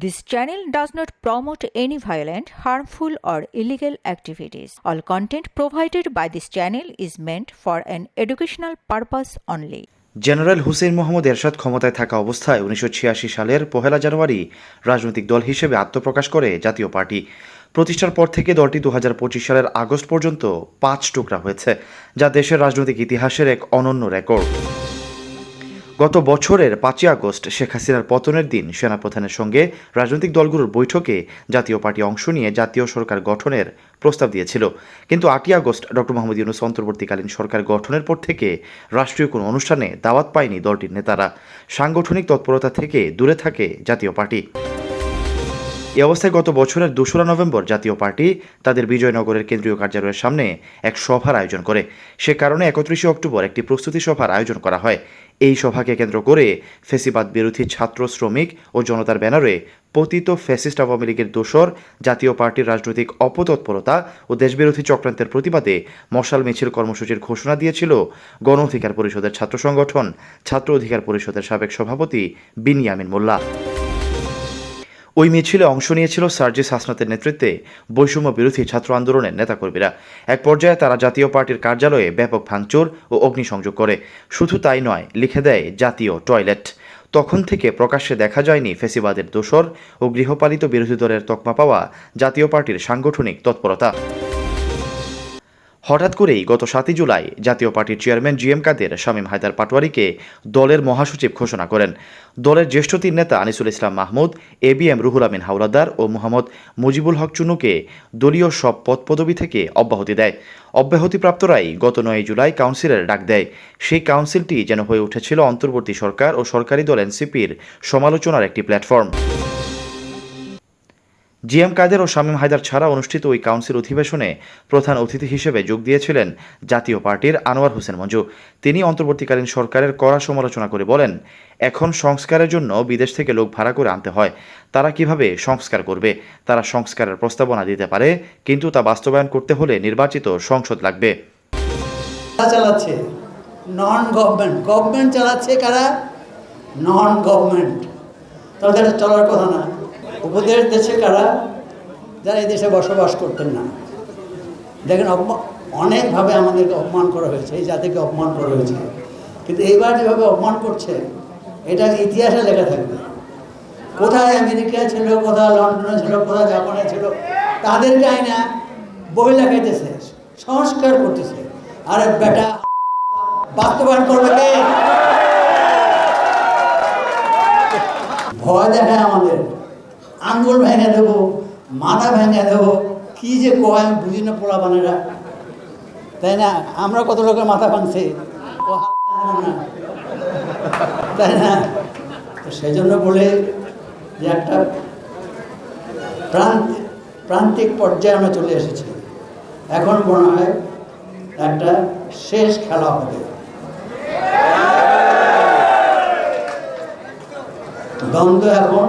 This channel does not promote any violent, harmful, or illegal activities. All content provided by this channel is meant for an educational purpose only. General Hussain Muhammad Ershad ক্ষমতায় থাকা অবস্থায় উনিশশো ছিয়াশি সালের পহেলা জানুয়ারি রাজনৈতিক দল হিসেবে আত্মপ্রকাশ করে জাতীয় পার্টি প্রতিষ্ঠার পর থেকে দলটি দু হাজার পঁচিশ সালের আগস্ট পর্যন্ত পাঁচ টুকরা হয়েছে যা দেশের রাজনৈতিক ইতিহাসের এক অনন্য রেকর্ড গত বছরের পাঁচই আগস্ট শেখ হাসিনার পতনের দিন সেনাপ্রধানের সঙ্গে রাজনৈতিক দলগুলোর বৈঠকে জাতীয় পার্টি অংশ নিয়ে জাতীয় সরকার গঠনের প্রস্তাব দিয়েছিল। কিন্তু আটই আগস্ট ডক্টর মোহাম্মদ ইউনুস অন্তর্বর্তীকালীন সরকার গঠনের পর থেকে রাষ্ট্রীয় কোনো অনুষ্ঠানে দাওয়াত পায়নি দলটির নেতারা। সাংগঠনিক তৎপরতা থেকে দূরে থাকে জাতীয় পার্টি। এ অবস্থায় গত বছরের দোসরা নভেম্বর জাতীয় পার্টি তাদের বিজয়নগরের কেন্দ্রীয় কার্যালয়ের সামনে এক সভার আয়োজন করে। সে কারণে একত্রিশে অক্টোবর একটি প্রস্তুতি সভার আয়োজন করা হয়। এই সভাকে কেন্দ্র করে ফেসিবাদ বিরোধী ছাত্র, শ্রমিক ও জনতার ব্যানারে পতিত ফ্যাসিস্ট আওয়ামী লীগের দোসর, জাতীয় পার্টির রাজনৈতিক অপতৎপরতা ও দেশবিরোধী চক্রান্তের প্রতিবাদে মশাল মিছিল কর্মসূচির ঘোষণা দিয়েছিল গণ অধিকার পরিষদের ছাত্র সংগঠন, ছাত্র অধিকার পরিষদের সাবেক সভাপতি বিনিয়ামিন মোল্লা। ওই মিছিলে অংশ নিয়েছিল সার্জিস হাসনাতের নেতৃত্বে বৈষম্য বিরোধী ছাত্র আন্দোলনের নেতাকর্মীরা। এক পর্যায়ে তারা জাতীয় পার্টির কার্যালয়ে ব্যাপক ভাঙচুর ও অগ্নিসংযোগ করে। শুধু তাই নয়, লিখে দেয় জাতীয় টয়লেট। তখন থেকে প্রকাশ্যে দেখা যায়নি ফেসিবাদের দোসর ও গৃহপালিত বিরোধী দলের তকমা পাওয়া জাতীয় পার্টির সাংগঠনিক তৎপরতা। হঠাৎ করেই গত সাতই জুলাই জাতীয় পার্টির chairman G M Quader Shamim Haider পাটোয়ারিকে দলের মহাসচিব ঘোষণা করেন। দলের জ্যেষ্ঠ তিন নেতা Anisul Islam Mahmud, A B M Ruhul Amin Howlader ও মোহাম্মদ মুজিবুল হক চুনুকে দলীয় সব পদপদবি থেকে অব্যাহতি দেয়। অব্যাহতিপ্রাপ্তরাই গত নয় জুলাই কাউন্সিলের ডাক দেয়। সেই কাউন্সিলটি যেন হয়ে উঠেছিল অন্তর্বর্তী সরকার ও সরকারি দল এনসিপির সমালোচনার একটি প্ল্যাটফর্ম। জি এম কাদের ও শামীম হায়দার ছাড়া অনুষ্ঠিত ওই কাউন্সিল অধিবেশনে প্রধান অতিথি হিসেবে যোগ দিয়েছিলেন জাতীয় পার্টির আনোয়ার হোসেন মঞ্জু। তিনি অন্তর্বর্তীকালীন সরকারের কড়া সমালোচনা করে বলেন, এখন সংস্কারের জন্য বিদেশ থেকে লোক ভাড়া করে আনতে হয়। তারা কীভাবে সংস্কার করবে? তারা সংস্কারের প্রস্তাবনা দিতে পারে, কিন্তু তা বাস্তবায়ন করতে হলে নির্বাচিত সংসদ লাগবে। চালাচ্ছে নন গভর্নমেন্ট গভর্নমেন্ট চালাচ্ছে কারা? নন গভর্নমেন্ট চলার কথা না। উপদেশ দেশে কারা? যারা এই দেশে বসবাস করতেন না। দেখেন অনেকভাবে আমাদেরকে অপমান করা হয়েছে, এই জাতিকে অপমান করা হয়েছে। কিন্তু এইবার যেভাবে অপমান করছে, এটা ইতিহাসে লেখা থাকবে। কোথায় আমেরিকা ছিল, কোথায় লন্ডনে ছিল, কোথায় জাপানে ছিল, তাদেরকে আইনা বই লেখাইতেছে, সংস্কার করতেছে। আরে বেটা, বাস্তবায়ন করবে ভয় দেখায় আমাদের। আঙ্গুল ভেঙে দেবো, মাথা ভেঙে দেবো, কি যে কয় আমি বুঝি না পোলা বানেরা তাই না? আমরা কত লোকের মাথা ভাঙছে। তাই না? তো সেই জন্য বলে যে একটা প্রান্ত, প্রান্তিক পর্যায়ে আমরা চলে এসেছি। এখন মনে হয় একটা শেষ খেলা হবে। দ্বন্দ্ব এখন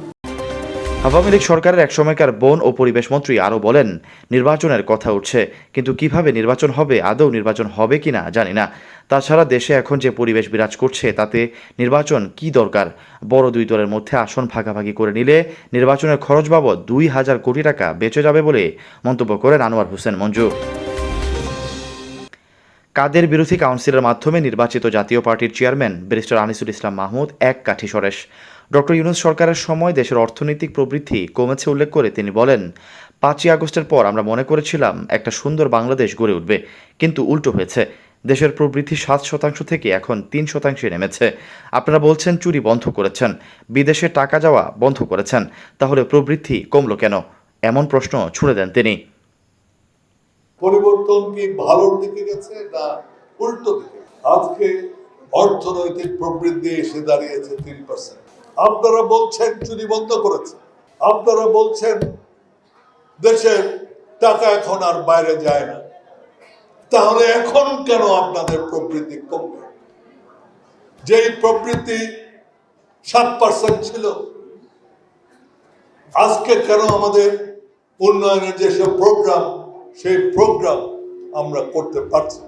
আওয়ামী লীগ সরকারের এক সময়কার বন ও পরিবেশ মন্ত্রী আরও বলেন, নির্বাচনের কথা উঠছে, কিন্তু কীভাবে নির্বাচন হবে, আদৌ নির্বাচন হবে কিনা জানি না। তাছাড়া দেশে এখন যে পরিবেশ বিরাজ করছে, তাতে নির্বাচন কি দরকার? বড় দুই দলের মধ্যে আসন ভাগাভাগি করে নিলে নির্বাচনের খরচ বাবদ দুই হাজার কোটি টাকা বেঁচে যাবে বলে মন্তব্য করেন আনোয়ার হোসেন মঞ্জু। কাদের বিরোধী কাউন্সিলের মাধ্যমে নির্বাচিত জাতীয় পার্টির চেয়ারম্যান ব্যারিস্টার আনিসুল ইসলাম মাহমুদ এক কাঠি সরেশ ডক্টর ইউনুস সরকারের সময় দেশের অর্থনৈতিক প্রবৃদ্ধি কমেছে উল্লেখ করে তিনি বলেন, পাঁচই আগস্টের পর আমরা মনে করেছিলাম একটা সুন্দর বাংলাদেশ গড়ে উঠবে, কিন্তু উল্টো হয়েছে। দেশের প্রবৃদ্ধি সাত শতাংশ থেকে এখন তিন শতাংশে নেমেছে। আপনারা বলছেন চুরি বন্ধ করেছেন, বিদেশে টাকা যাওয়া বন্ধ করেছেন, তাহলে প্রবৃদ্ধি কমলো কেন? এমন প্রশ্ন ছুড়ে দেন তিনি। পরিবর্তন কি ভালোর দিকে গেছে না উল্টো দিকে? আজকে অর্থনৈতিক প্রবৃদ্ধি এসে দাঁড়িয়েছে তিন আপনারা বলছেন চুরি বন্ধ করেছে। আপনারা বলছেন দেশের টাকা এখন আর বাইরে যায় না। তাহলে এখন কেন আপনাদের প্রবৃত্তি কমবে? যেই প্রবৃত্তি সাত পার্সেন্ট ছিল, আজকে কেন আমাদের উন্নয়নের যেসব প্রোগ্রাম সেই প্রোগ্রাম আমরা করতে পারছি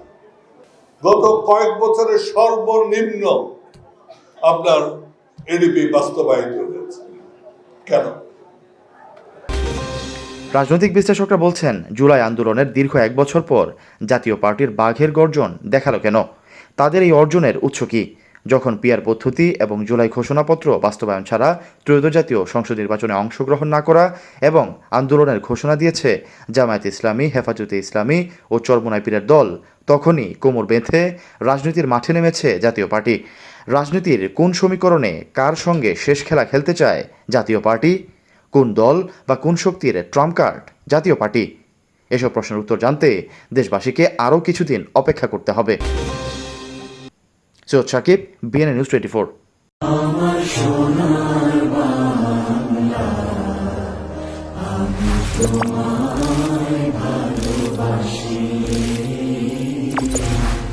গত কয়েক বছরের সর্বনিম্ন আপনার এডিপি বাস্তবায়িত হয়েছে। কেন? রাজনৈতিক বিশ্লেষকরা বলছেন, জুলাই আন্দোলনের দীর্ঘ এক বছর পর জাতীয় পার্টির বাঘের গর্জন দেখাল কেন? তাদের এই অর্জনের উৎস কি? যখন পিয়ার পদ্ধতি এবং জুলাই ঘোষণাপত্র বাস্তবায়ন ছাড়া ত্রয়োদশ জাতীয় সংসদ নির্বাচনে অংশগ্রহণ না করা এবং আন্দোলনের ঘোষণা দিয়েছে জামায়াত ইসলামী, হেফাজতে ইসলামী ও চরমোনাই পীরের দল, তখনই কোমর বেঁধে রাজনীতির মাঠে নেমেছে জাতীয় পার্টি। রাজনীতির কোন সমীকরণে কার সঙ্গে শেষ খেলা খেলতে চায় জাতীয় পার্টি? কোন দল বা কোন শক্তির ট্রাম্প কার্ড জাতীয় পার্টি? এসব প্রশ্নের উত্তর জানতে দেশবাসীকে আরও কিছুদিন অপেক্ষা করতে হবে। Syed Sakib BNA news twenty four তোমায় ভালোবাসি